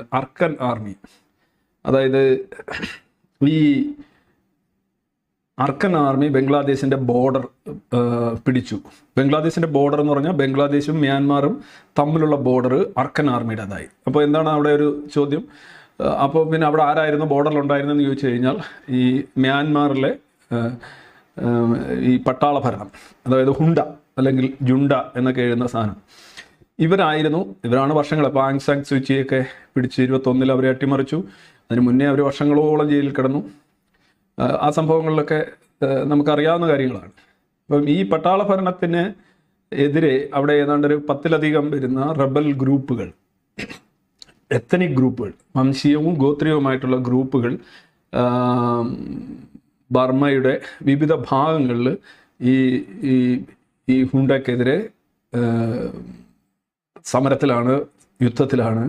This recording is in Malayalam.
അർക്കൻ ആർമി. അതായത് ഈ അർക്കൻ ആർമി ബംഗ്ലാദേശിന്റെ ബോർഡർ പിടിച്ചു. ബംഗ്ലാദേശിന്റെ ബോർഡർ എന്ന് പറഞ്ഞാൽ ബംഗ്ലാദേശും മ്യാൻമാറും തമ്മിലുള്ള ബോർഡർ അർക്കൻ ആർമിയുടേതായി. അപ്പോൾ എന്താണ് അവിടെ ഒരു ചോദ്യം? അപ്പോൾ പിന്നെ അവിടെ ആരായിരുന്നു ബോർഡറിൽ ഉണ്ടായിരുന്നെന്ന് ചോദിച്ചു കഴിഞ്ഞാൽ ഈ മ്യാൻമാറിലെ ഈ പട്ടാള ഭരണം അതായത് ഹുണ്ട അല്ലെങ്കിൽ ജുണ്ട എന്നൊക്കെ എഴുതുന്ന സാധനം. ഇവരായിരുന്നു ഇവരാണ് വർഷങ്ങൾ അപ്പോൾ ആങ് സാങ് പിടിച്ച് ഇരുപത്തൊന്നിൽ അവരെ അട്ടിമറിച്ചു. അതിന് മുന്നേ അവർ വർഷങ്ങളോളം ജയിലിൽ കിടന്നു. ആ, സംഭവങ്ങളിലൊക്കെ നമുക്കറിയാവുന്ന കാര്യങ്ങളാണ്. അപ്പം ഈ പട്ടാള ഭരണത്തിന് എതിരെ അവിടെ ഏതാണ്ട് ഒരു പത്തിലധികം വരുന്ന റബൽ ഗ്രൂപ്പുകൾ എത്തനിക് ഗ്രൂപ്പുകൾ വംശീയവും ഗോത്രീയവുമായിട്ടുള്ള ഗ്രൂപ്പുകൾ ബർമ്മയുടെ വിവിധ ഭാഗങ്ങളിൽ ഈ ഈ ഈ ഹുണ്ടക്കെതിരെ സമരത്തിലാണ് യുദ്ധത്തിലാണ്